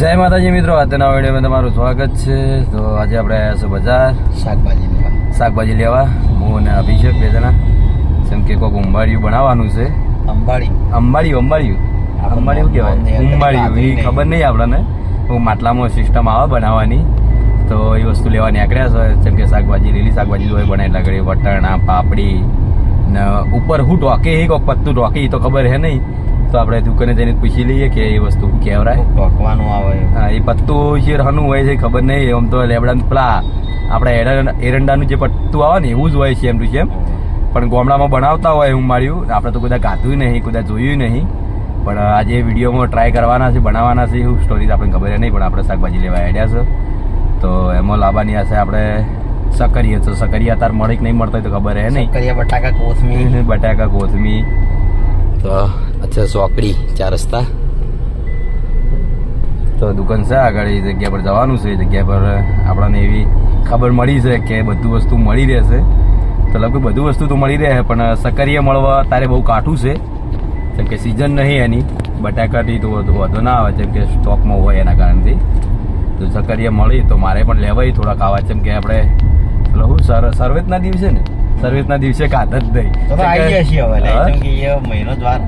જય માતાજી મિત્રો આજના વિડીયોમાં તમારું સ્વાગત છે. તો આજે આપણે આવ્યા છે બજાર. શાકભાજી લેવા. શાકભાજી લેવા. હું અને અભિષેક બે જણા. જેમ કે કોઈક ઉંબાડિયું બનાવવાનું છે. અંબાડી અંબાડિયું અંબાડિયું. અંબાડિયું કહેવાય. ઉંબાડિયું એ ખબર નહીં આપણને. હું માટલામાં સિસ્ટમ આવે બનાવવાની. તો એ વસ્તુ લેવા નીકળ્યા છે. જેમ કે શાકભાજી લીલી શાકભાજી હોય બને એટલે વટાણા પાપડી ને ઉપર હું ઢોકે એ કોઈક પત્તું ઢોકે એ તો ખબર હે નહીં. તો આપણે દુકાને જઈને પૂછી લઈએ કે એ વસ્તુ કેવરાય. પકવાનું આવે. હા એ પત્તું છે હનું હોય છે ખબર નહીં આમ તો લેબડા પેલા આપણે એરંડા એરંડાનું જે પત્તું આવે ને એવું જ હોય છે એમ ટુ સેમ પણ ગામડામાં બનાવતા હોય હું માર્યું આપણે તો કદાચ ગાધું નહીં કદાચ જોયું નહીં. પણ આજે વિડીયોમાં ટ્રાય કરવાના છે બનાવવાના છે એવું સ્ટોરી તો આપણને ખબર નહીં પણ આપણે શાકભાજી લેવા આઈડિયા છે. તો એમાં લાવવાની હશે આપણે સકરીએ તો સકરીએ અત્યારે મળે કે નહીં મળતા તો ખબર હે નહીં. બટાકા કોથમી બટાકા કોથમી તો અચ્છા સોકડી ચાર રસ્તા. તો દુકાન છે આગળ એ જગ્યા પર જવાનું છે. એ જગ્યા પર આપણને એવી ખબર મળી છે કે બધું વસ્તુ મળી રહેશે તો લગભગ બધું વસ્તુ તો મળી રહે પણ સકરીએ મળવા તારે બહુ કાઠું છે. જેમ કે સિઝન નહીં એની બટાકાથી તો વધુ ના આવે જેમ કે સ્ટોકમાં હોય એના કારણથી. તો સકરીએ મળી તો મારે પણ લેવાય થોડા ખાવા જેમ કે આપણે શું સર સર્વેતના દિવસે ને? સર્વેતના દિવસે ખાત જ નહીં તો તો આવી ગયા છીએ હવે હા? like, જેમ કે એ મહિનો જ વાર?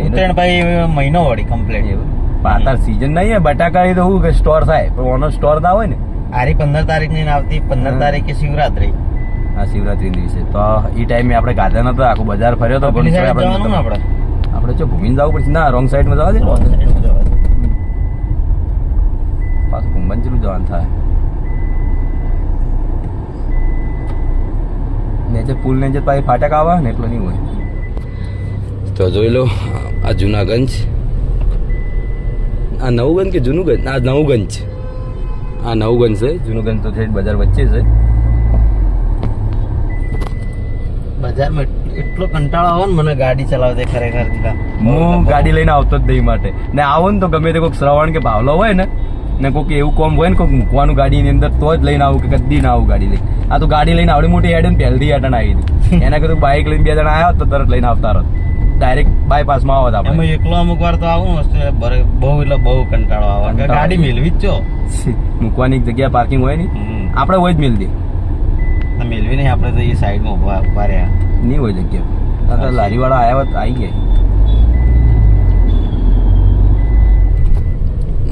ઉત્તરાયણ ભાઈ મહિનો વળી કમ્પ્લીટ એવું. પણ સીઝન નહીં હે બટાકા એ તો હું કે સ્ટોર થાય. પણ ઓનો સ્ટોર ના હોય ને. આરી પંદર તારીખની આવતી પંદર હા. તારીખે શિવરાત્રી. આ શિવરાત્રી દિવસે. તો એ ટાઈમે આપણે ગાધા નતો આખું બજાર ફર્યો તો આપણે આપણે? જો ભૂમિને જવું પડશે? ના રોંગ સાઈડમાં જવા દે માં. પાછું ભૂમન ચેલું જવાનું થાય? પુલ ને જે પાછી ફાટક આવે ને એટલો નહીં હોય. તો જોઈ લો આ જૂનાગંજ. આ નવગંજ કે જૂનુગંજ? આ નવગંજ. આ નવગંજ છે. જૂનુગંજ તો છે બજાર વચ્ચે છે. બજારમાં એટલો કંટાળો આવે ને મને ગાડી ચલાવતે ખરેખર હું ગાડી લઈને આવતો જ નહીં માટે. ને આવો ને તો ગમે તે કોઈક શ્રવણ કે ભાવલો હોય ને ને કોઈક એવું કોમ હોય ને કોઈક મૂકવાનું ગાડીની અંદર તો જ લઈને આવું કે કદી ના આવું ગાડી લઈ આ તો ગાડી લઈને આવડી મોટી હેડ ને પહેલથી હેડન આવી હતી એના કીધું બાઇક લઈને બે જણા આવ્યા તો તરત લઈને આવતા રહો ડાયરેક્ટ બાયપાસમાં આવત એમાં આપણે એકલો અમુક વાર તો આવું હશે બહુ એટલે બહુ કંટાળો આવે. ગાડી મેળવી જ છો. મૂકવાની જગ્યા પાર્કિંગ હોય ને આપણે હોય જ મિલ દે તો મેળવી નહીં આપણે તો એ સાઈડમાં ઊભા ઊભા રહ્યા. નહીં હોય જગ્યા. આ તો લારીવાળા આવ્યા હોત આવી ગયા.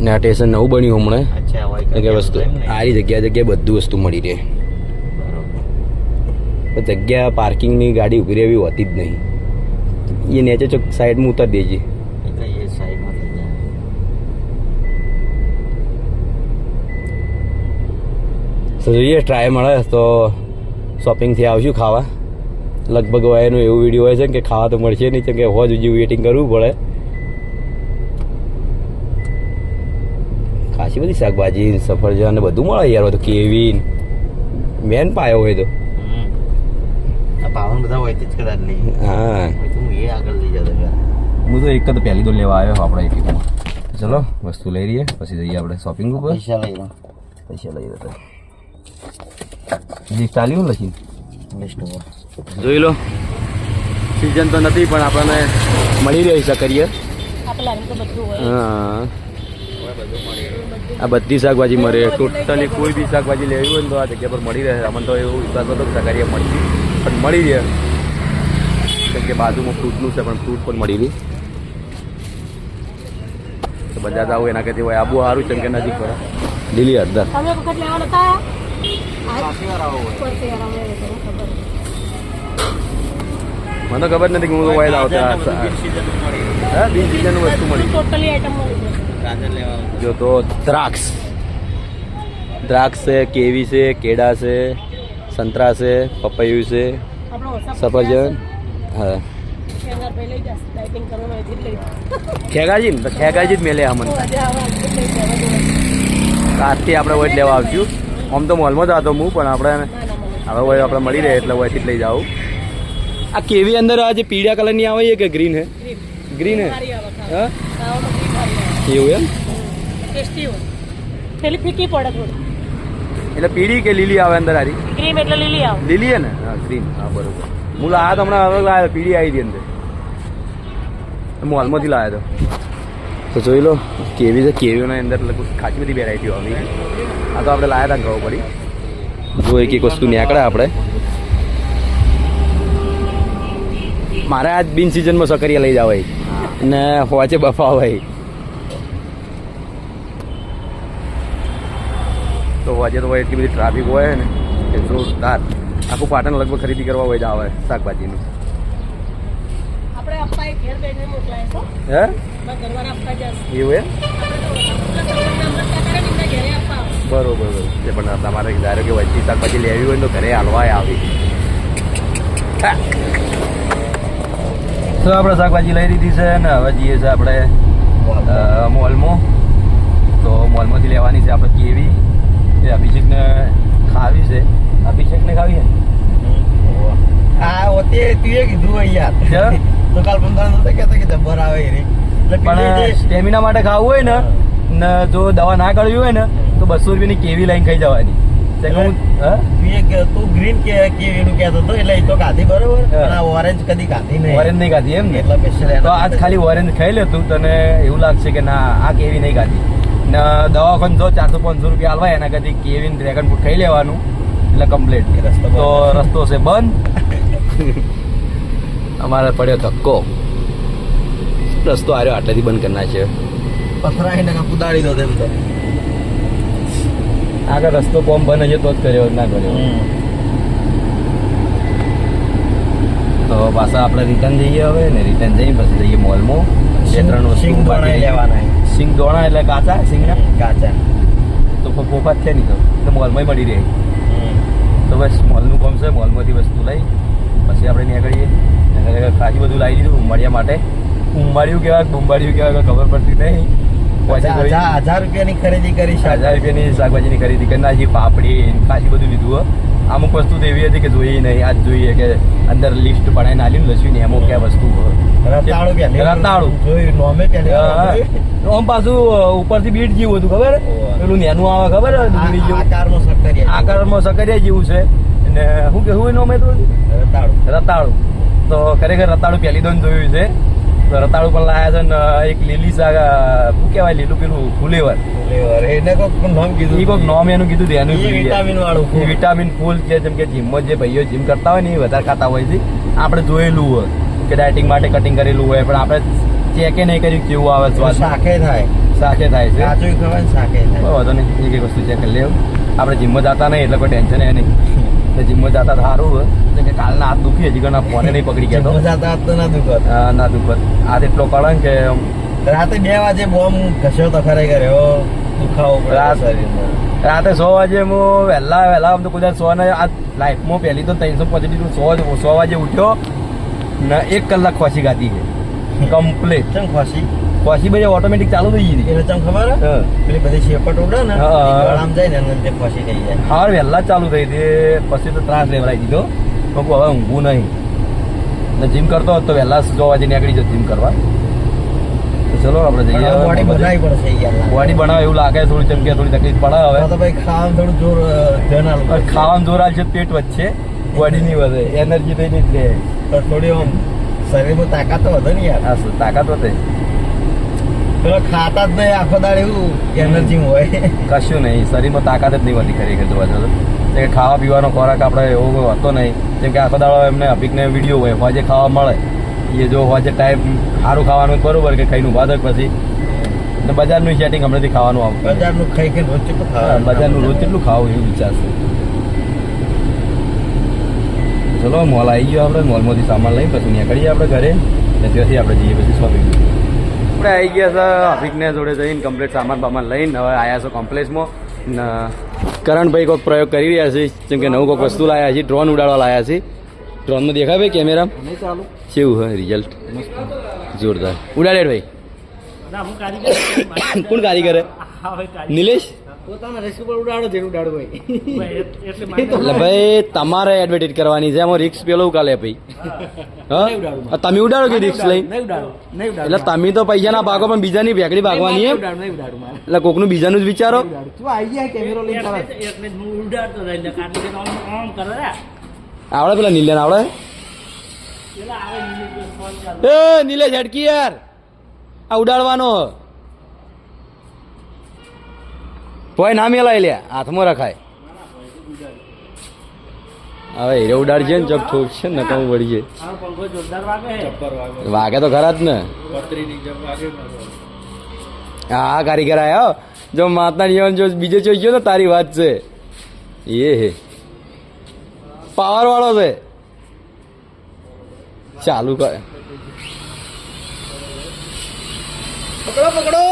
ને આ સ્ટેશન નવું બન્યું હમણાં. અચ્છા હોય એટલે કે વસ્તુ આરી જગ્યા જગ્યાએ બધું વસ્તુ મળી રહે. જગ્યા પાર્કિંગની ગાડી ઊભી રહેવી હોતી જ નહીં. એ नीचे ચોક साइड में उतर दीजिए। થઈ તો જોઈએ ટ્રાય મળે તો શોપિંગથી આવશું ખાવા લગભગ એનું એવું વીડિયો હોય છે કે ખાવા તો મળશે નહીં કેમ કે હોજ હજી વેઇટિંગ કરવું પડે ખાસી બધી શાકભાજી સફરજન બધું મળે યાર તો કેવી મેન પાયો હોય તો પાવન બધા હોય જ કદાચ લઈ હા હું એ આગળ લઈ જતો હું તો એક જ પહેલી તો લેવા આવ્યો આપણે ચલો વસ્તુ લઈ રહીએ પછી જઈએ આપણે શોપિંગ ઉપર પૈસા લઈ લો પૈસા લઈ જતા લિસ્ટ આલ્યું ને લખીને લિસ્ટ જોઈ લો સિઝન તો નથી પણ આપણને મળી રહી છે કરીએ આપેલા તો બધું હોય હા આ બધી શાકભાજી મળે ટોટલી કોઈ બી શાકભાજી લેવી હોય ને તો આ જગ્યા પર મળી રહે અમને તો એવું વિશ્વાસ હતો કે સકારીએ મળતી પણ મળી રહે. કેમ કે બાજુમાં ફ્રૂટનું છે પણ ફ્રૂટ પણ મળી રહી. તો બધા આવું એના કરતી હોય આબુ સારું છે કેમ કે નજીક પડે લીલી ખબર મને ખબર નથી કે હું તો વાયદ આવતા હા બી સીઝન વસ્તુ મળી ટોટલી આઈટમ મળી. જો તો દ્રાક્ષ. દ્રાક્ષ છે કેવી છે કેળા છે. સંતરા છે પપૈયું છે સફરજન. હા. ખેગાજી ને? તો ખેગાજી જ મેલે અમને. આજથી આપણે વોઈટ લેવા આવશું. આમ તો મોલમાં જ હતો હું પણ આપણે હવે આપણે મળી રહે એટલે વોઈટથી લઈ જાઉં. આ કેવી અંદર આ જે પીળા કલરની આવે છે કે ગ્રીન હે? ગ્રીન. હે? એવું એમ? પેલી ફીકી પડે થોડી. એટલે પીળી કે લીલી આવે અંદર હારી ક્રીમ એટલે લીલી આવે. લીલી હે ને? હા ગ્રીન હા બરોબર. હું આ તો હમણાં હવે લાવ્યો પીળી આવી હતી અંદર. મોલમાંથી લાવ્યો તો. તો જોઈ લો કેવી છે કેવીઓના અંદર લગભગ ખાસી બધી વેરાયટીઓ આવી. આ તો આપણે લાયા હતા ખબર પડી. જો એક એક વસ્તુ નીકળે આપણે. મારે આજ બિન સિઝનમાં સકરિયા લઈ જાવ ને હોવાચે બફા તો આજે તો હોય એટલી બધી ટ્રાફિક હોય ને કે જોરદાર. આખું પાટણ લગભગ ખરીદી કરવા હોય જ આવે શાકભાજીનું. એવું. બરોબર બરોબર. પણ તમારે ધારો કે વચ્ચે શાકભાજી લેવી હોય તો ઘરે હાલવાય આવી. તો આપણે શાકભાજી લઈ લીધી છે ને હવે જઈએ છે આપણે મોલમાં. તો મોલમાંથી લેવાની છે આપણે કેવી. એ અભિષેકને ખાવી છે. અભિષેકને ખાવી છે? આ ઓતે તું એ કીધું હોય યાર? તો કાલ પંદર નતો કહેતો કે જબ્બર આવે રે. પણ સ્ટેમિના માટે ખાવું હોય ને ને જો દવા ના કરવી હોય ને તો બસો રૂપિયાની કેવી લાઈન ખાઈ જવાની. તે હા? તું એ કે તું ગ્રીન કે કેવીનું કહેતો હતો એટલે એ તો ખાધી બરોબર. ઓરેન્જ કદી ખાધી નહીં. ઓરેન્જ નહીં ખાધી એમ ને? એટલે તો આજ ખાલી ઓરેન્જ ખાઈ લે તું તને એવું લાગશે કે ના આ કેવી નહીં ખાધી. ને દવાખાન જો ચારસો પાંચસો રૂપિયા આલવાય એના કરતી કેવીન ડ્રેગન ફ્રૂટ ખાઈ લેવાનું. એટલે કમ્પ્લીટ રસ્તો તો રસ્તો છે બંધ. અમારે પડ્યો ધક્કો. રસ્તો આર્યો આટલેથી બંધ કરના છે પથરાઈ ને કુદાડી દો તેમ તો. આગળ રસ્તો કોમ બંધ હશે તો જ કર્યો ના કર્યો. તો પાછા આપણે રિટર્ન જઈએ હવે ને રિટર્ન જઈને પછી જઈએ મોલમાં વસ્તુ સિંગ દોણાઈ લેવાના. સિંગ દોણા એટલે કાચા સિંગના? કાચા. તો પ- પોપા જ છે નહીં તો. એટલે મોલમાં મળી રહે. તો બસ મોલનું કામ છે મોલમાંથી વસ્તુ લઈ. પછી આપણે નીકળીએ ખાસી બધું લાવી દીધું ઉંબાડિયા માટે. ઉંબાડિયું કહેવાય બુંબાડિયું કહેવાય ખબર પડતી નહીં. પછી હજાર રૂપિયાની ખરીદી કરી હજાર રૂપિયાની શાકભાજીની ખરીદી કરી. નાખી પાપડી કાચી બધું લીધું અમુક વસ્તુ તો એવી હતી કે જોઈએ નહીં. આજ જોઈએ કે અંદર લિસ્ટ બનાવીને આલ્યું ને લસ્યું ને એમાં ક્યાં વસ્તુ. રતાળું. જોયું નોમે પાછું ઉપરથી બીટ જેવું હતું ખબર? પેલું નેનું આવે ખબર? આકારમાં સકરિયા જેવું. છે. અને શું કે શું એનું અમે તો રતાળું. રતાળું. તો ખરેખર રતાળું પહેલી દોન જોયું છે. રતાળું પણ લાયા છે ને એક લીલી શાક શું કહેવાય લીલું પેલું ફુલેવર. ફુલેવર. એને કોક નામ કીધું એ કોઈક નોમ એનું કીધું એનું એ વિટામિન વાળું વિટામિન ફૂલ છે જેમ કે જીમમાં જે ભાઈઓ જીમ કરતા હોય ને એ વધારે ખાતા હોય છે. આપણે જોયેલું હોય કે ડાયટિંગ માટે કટિંગ કરેલું હોય પણ આપણે ચેકે નહીં કર્યું કેવું આવે સ્વાદ. શાકે થાય. સાખે થાય છે. કાચું ખવાય સાખે શાકે થાય. વાંધો નહીં એક એક વસ્તુ ચેક કરી લેવું આપણે જીમમાં જતા નહીં એટલે કોઈ ટેન્શન એ નહીં. તો જીમમાં જતા સારું કે કાલના હાથ દુખી હજી ઘણા ફોને નહીં પકડી ગયા તો. મજા તો ના દુખત ના દુખત. હાથ એટલો કળંગ કે રાતે બે વાગે બોમ્બ ઘસ્યો તો ખરેખર એવો દુખાવો રાત- રાતે સો વાગે હું વહેલા વહેલા આમ તો કદાચ સો ને આ લાઈફમાં પહેલી તો ત્રણસો પોઝિટિવ સો સો વાગે ઉઠ્યો ને એક કલાક ખોસી ગાતી છે. કમ્પ્લીટ. ચમ ખોસી ખોસી બધી ઓટોમેટિક ચાલુ થઈ ગઈ એટલે તમને ખબર હે? પેલી બધી શેપટ ઉડે ને હા. જાય ને તે પછી થઈ જાય. હાર વહેલા ચાલુ થઈ હતી. પછી તો ત્રાસ લેવડાવી દીધો. તો હવે ઊંઘવું નહીં. ને જીમ કરતો હોત તો વહેલા જોવા જઈને નીકળી જતો જીમ કરવા. ચલો આપણે પણ જઈએ બોડી બનાવી પડશે યાર બોડી બનાવે એવું લાગે થોડી જેમ કે થોડી તકલીફ પડે હવે. તો ભાઈ ખાવાનું થોડું જોર ધ્યાન. ખાવાનું જોર છે પેટ વચ્ચે બોડી ની વધે. એનર્જી તો નહીં રહે. પણ થોડી આમ શરીરમાં તાકાત તો વધે ને યાર. હા તાકાત વધે. પેલો ખાતા જ નહીં આખો દાડ એવું એનર્જી હોય. કશું નહીં શરીરમાં તાકાત જ નહીં હોતી ખરેખર જોવા જતો. કે ખાવા પીવાનો ખોરાક આપણે એવો કોઈ હોતો નહીં. જેમ કે આખો દાડો એમને અભિકને વીડિયો હોય હોજે ખાવા મળે એ જો હોજે ટાઈમ સારું ખાવાનું બરોબર કે ખાઈને ઊભા થાય પછી. ને બજારનું સેટિંગ હમણાંથી ખાવાનું આવતું બજારનું ખાઈ કે રોજ કેટલું ખાવાનું બજારનું રોજ કેટલું ખાવું એવું વિચારશે. ચલો મોલ આવી ગયો આપણે મોલમાંથી સામાન લઈ પછી નીકળીએ આપણે ઘરે. ને ત્યાંથી આપણે જઈએ પછી શોપિંગ આપણે આવી ગયા છે અભિકને જોડે જઈને કમ્પ્લીટ સામાન બામાન લઈને. હવે આવ્યા છો કોમ્પ્લેક્સમાં કરણભાઈ કોઈક પ્રયોગ કરી રહ્યા છે જેમ કે નવું કોઈક વસ્તુ લાયા છે ડ્રોન ઉડાડવા લાયા છે. ડ્રોનમાં દેખાય ભાઈ કેમેરા કેવું હોય રિઝલ્ટ જોરદાર. ઉડાડે ભાઈ. કોણ કારીગર. નિલેશ? પોતાના રિસ્ક પર ઉડાડો જેનું ઉડાડો ભાઈ એટલે ભાઈ તમારે એડવર્ટાઇઝ કરવાની છે. એમાં રિક્સ પેલો ઉકાલે ભાઈ. હા. તમે ઉડાડો કે રિક્સ લઈ નહીં ઉડાડો નહીં ઉડાડો એટલે તમે તો પૈસા ના ભાગો પણ બીજાની ભેગડી ભાગવાની એમ? એટલે કોકનું બીજાનું જ વિચારો. આવડે પેલા નીલેન આવડે? એ નીલેશ હેડકી યાર. આ ઉડાડવાનો. કોઈ ના મેલાય લે હાથમાં રખાય. હવે હીરો ઉડાડજે ને જબ ઠોક છે ને કમ વળી જાય વાગે તો ખરા જ ને. હા કારીગર આયો જો માતા નિયમ જો બીજે જોઈ ગયો ને તારી વાત છે. એ હે. પાવર વાળો છે. ચાલુ કર. પકડો પકડો.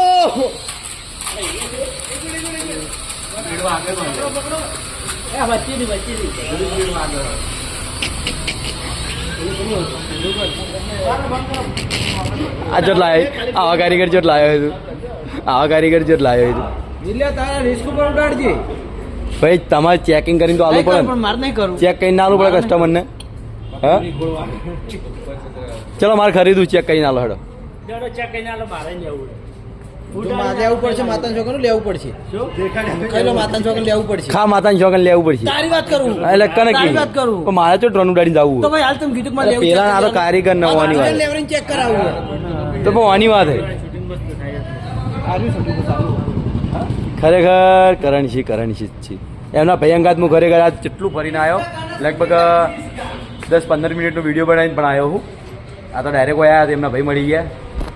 આ જો લાયો આવા કારીગર જો લાયો તું. આવા કારીગર જો લાયો તું. દિલ્યા તારા રિસ્ક પર ઉડાડજે. ભાઈ તમારે ચેકિંગ કરીને તો આલવું પડે પણ માર નહીં કરું. ચેક કરીને આલવું પડે કસ્ટમરને હા? ચલો મારે ખરીદું ચેક કરીને આલો હેડો. ચેક કરીને આલો મારે જવું પડશે માતાના છોકરાનું લેવું પડશે. માતાના છોકરાને લેવું પડશે. ખા માતાની છોકરાને લેવું પડશે. તારી વાત કરું. એટલે કને તારી વાત કરું. પણ મારે તો ડ્રોન ઉડાડીને જવું તો ભાઈ હાલ તમે કીધું કે મારે લેવું પેલા આ તો કારીગર ન હોવાની વાત. લેવરિંગ ચેક કરાવવું તો પણ આની વાત હે. ખરેખર કરણશી કરણશી છે. એમના ભયંગાત હું ખરેખર આજ કેટલું ફરીને આવ્યો લગભગ દસ પંદર મિનિટનો વીડિયો બનાવીને પણ આવ્યો હું. આ તો ડાયરેક્ટ આવ્યા એમના ભાઈ મળી ગયા.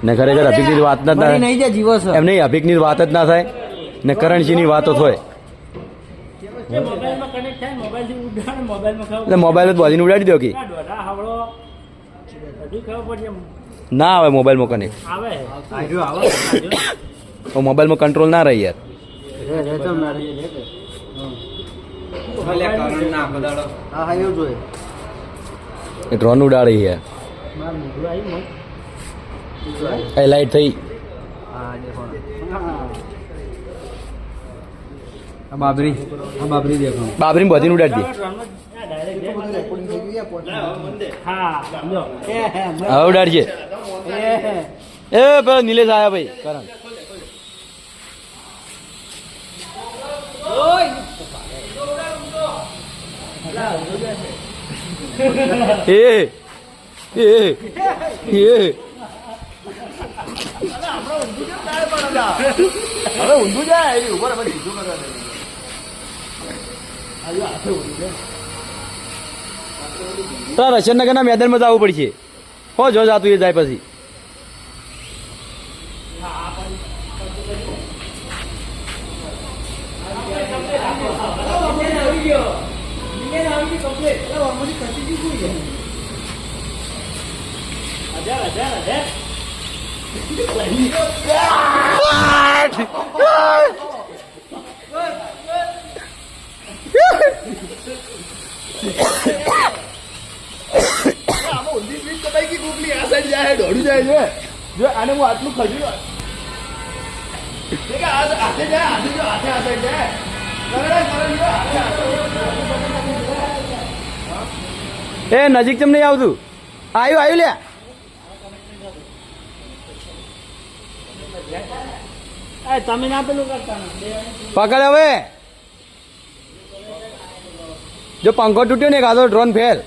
ને ખરેખર અભિકની વાત ના થાય. નહીં જાય જીવો છે. એમ નહીં અભિકની વાત જ ના થાય ને કરણજીની વાતો થાય એટલે મોબાઈલ જ બોલીને ઉડાડી દો કે. ના આવે મોબાઈલમાં કનેક્ટ મોબાઈલમાં કંટ્રોલ ના રહે યાર. ડ્રોન ઉડાડી યાર. એ લાઈટ થઈ. બાબરી બાબરી દેખો બાબરી હવે ઉડાડજે. એ પેલો નિલેશ આયા ભાઈ કરણ. એ એ એ. હવે ઊંધું જાય એની ઉપર અમે સીધું કરવા દે. તો રશનનગરના મેદાનમાં જવું પડશે હો જો જાતું એ જાય પછી હજાર હજાર હજાર જો આને હું આટલું ખજ્યું એ નજીક ચમ નહીં આવતું આવ્યું આવ્યું લ્યા એ તમે ના પેલું કરતા ને. બે પકડ હવે જો પંખો તૂટ્યો ને કાતો ડ્રોન ફેલ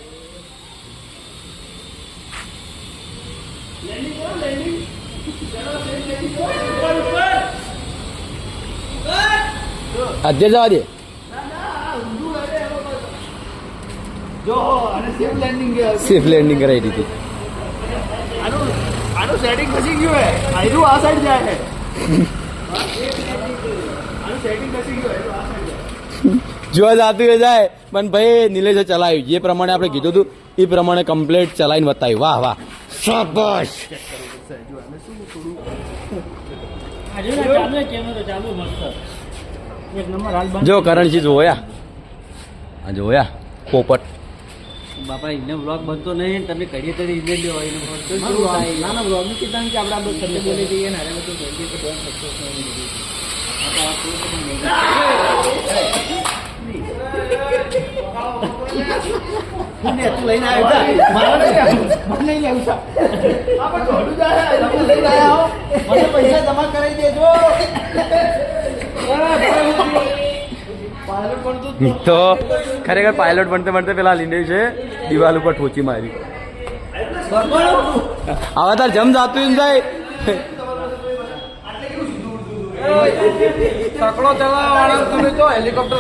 અત્યારે જવા દે સેફ લેન્ડિંગ કરાવી દીધી આનું સેટિંગ પછી ગયું હે આયરું આ સાઈડ જાય હે આનું સેટિંગ પછી ગયું હે આ સાઈડ જો જાતું એ જાય પણ ભાઈ નિલેશે ચલાવ્યું. જે પ્રમાણે આપણે કીધું હતું એ પ્રમાણે કમ્પ્લેટ ચલાવીને બતાવ્યું. વાહ વાહ. શાબાશ. જો કરણસિંહ જોયા. જોયા. પોપટ. બાપા એને બ્લોગ બનતો નહીં તમે કરીએ તો એને લ્યો એને ના ના બ્લોગની કીધા કે આપણે આપણે સત્ય બોલી દઈએ ને હારે બધું બોલી દઈએ તો બહુ સક્સેસ નહીં પૈસા જમા કરાવી દેજો તો ખરેખર પાયલોટ બનતે બનતે પેલા લીંડે છે દિવાલ ઉપર ઠોચી મારી. હવે તાર જમ જાતું જાય. સકડો ચલાવવાળા તમે તો હેલિકોપ્ટર